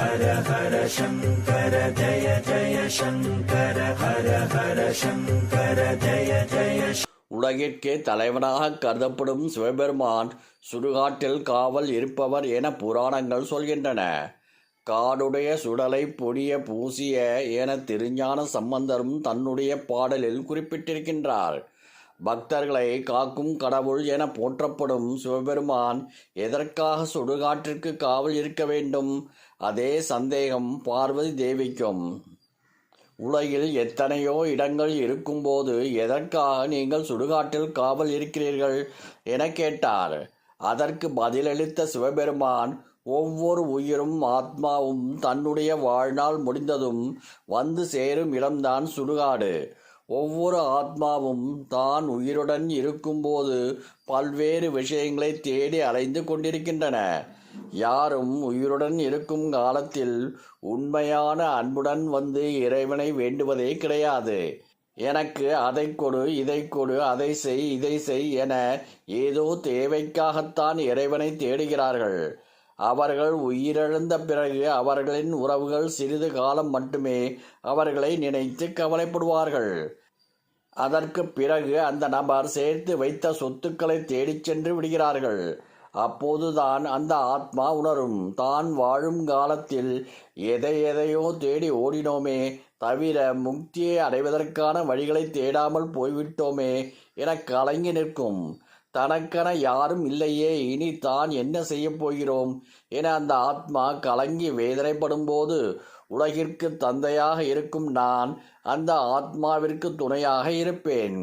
ஹர ஹர சங்கர ஜய ஜய சங்கர ஹர ஹர சங்கர ஜய ஜய உலகிற்கே தலைவனாக கருதப்படும் சிவபெருமான் சுடுகாட்டில் காவல் இருப்பவர் என புராணங்கள் சொல்கின்றன. காடுடைய சுடலை பொடிய பூசிய என திருஞான சம்பந்தரும் தன்னுடைய பாடலில் குறிப்பிட்டிருக்கின்றார். பக்தர்களை காக்கும் கடவுள் என போற்றப்படும் சிவபெருமான் எதற்காக சுடுகாட்டிற்கு காவல் இருக்க வேண்டும்? அதே சந்தேகம் பார்வதி தேவிக்கும். உலகில் எத்தனையோ இடங்கள் இருக்கும்போது எதற்காக நீங்கள் சுடுகாட்டில் காவல் இருக்கிறீர்கள் என கேட்டார். அதற்கு பதிலளித்த சிவபெருமான் ஒவ்வொரு உயிரும் ஆத்மாவும் தன்னுடைய வாழ்நாள் முடிந்ததும் வந்து சேரும் இடம்தான் சுடுகாடு. ஒவ்வொரு ஆத்மாவும் தான் உயிருடன் இருக்கும்போது பல்வேறு விஷயங்களை தேடி அலைந்து கொண்டிருக்கின்றன. யாரும் உயிருடன் இருக்கும் காலத்தில் உண்மையான அன்புடன் வந்து இறைவனை வேண்டுவதே கிடையாது. எனக்கு அதை கொடு இதை கொடு அதை செய் இதை செய் என ஏதோ தேவைக்காகத்தான் இறைவனை தேடுகிறார்கள். அவர்கள் உயிரிழந்த பிறகு அவர்களின் உறவுகள் சிறிது காலம் மட்டுமே அவர்களை நினைத்து கவலைப்படுவார்கள். அதற்கு பிறகு அந்த நபர் சேர்த்து வைத்த சொத்துக்களை தேடிச் சென்று விடுகிறார்கள். அப்போதுதான் அந்த ஆத்மா உணரும். தான் வாழும் காலத்தில் எதை எதையோ தேடி ஓடினோமே தவிர முக்தியை அடைவதற்கான வழிகளை தேடாமல் போய்விட்டோமே என கலங்கி நிற்கும். தனக்கென யாரும் இல்லையே இனி தான் என்ன செய்யப் போகிறோம்? என அந்த ஆத்மா கலங்கி வேதனைப்படும் போது உலகிற்கு தந்தையாக இருக்கும் நான் அந்த ஆத்மாவிற்கு துணையாக இருப்பேன்.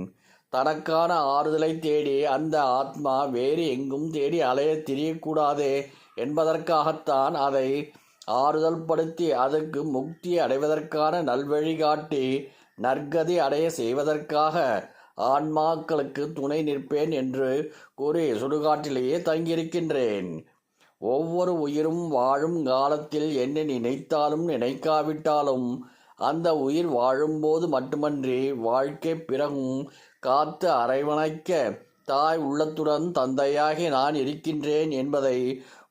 தனக்கான ஆறுதலை தேடி அந்த ஆத்மா வேறு எங்கும் தேடி அலைய திரியக்கூடாதே என்பதற்காகத்தான் அதை ஆறுதல் படுத்தி அதற்கு முக்தி அடைவதற்கான நல்வழி காட்டி நற்கதி அடைய செய்வதற்காக ஆன்மாக்களுக்கு துணை நிற்பேன் என்று கூறி சுடுகாட்டிலேயே தங்கியிருக்கின்றேன். ஒவ்வொரு உயிரும் வாழும் காலத்தில் என்னை நினைத்தாலும் நினைக்காவிட்டாலும் அந்த உயிர் வாழும்போது மட்டுமன்றி வாழ்க்கை பிறகும் காத்து அரைவணைக்க தாய் உள்ளத்துடன் தந்தையாகி நான் இருக்கின்றேன் என்பதை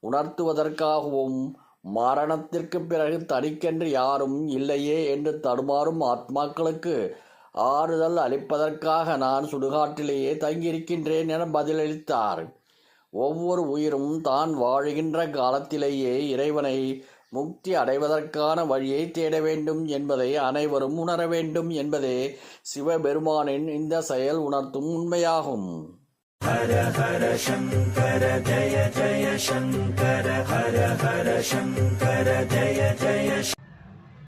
உணர்த்துவதற்காகவும் மரணத்திற்கு பிறகு தனிக்கென்று யாரும் இல்லையே என்று தடுமாறும் ஆத்மாக்களுக்கு ஆறுதல் அளிப்பதற்காக நான் சுடுகாட்டிலேயே தங்கியிருக்கின்றேன் என பதிலளித்தார். ஒவ்வொரு உயிரும் தான் வாழுகின்ற காலத்திலேயே இறைவனை முக்தி அடைவதற்கான வழியை தேட வேண்டும் என்பதை அனைவரும் உணர வேண்டும் என்பதே சிவபெருமானின் இந்த செயல் உணர்த்தும் உண்மையாகும். ஹர ஹர சங்கர ஜய ஜய சங்கர ஹர ஹர சங்கர ஜய ஜய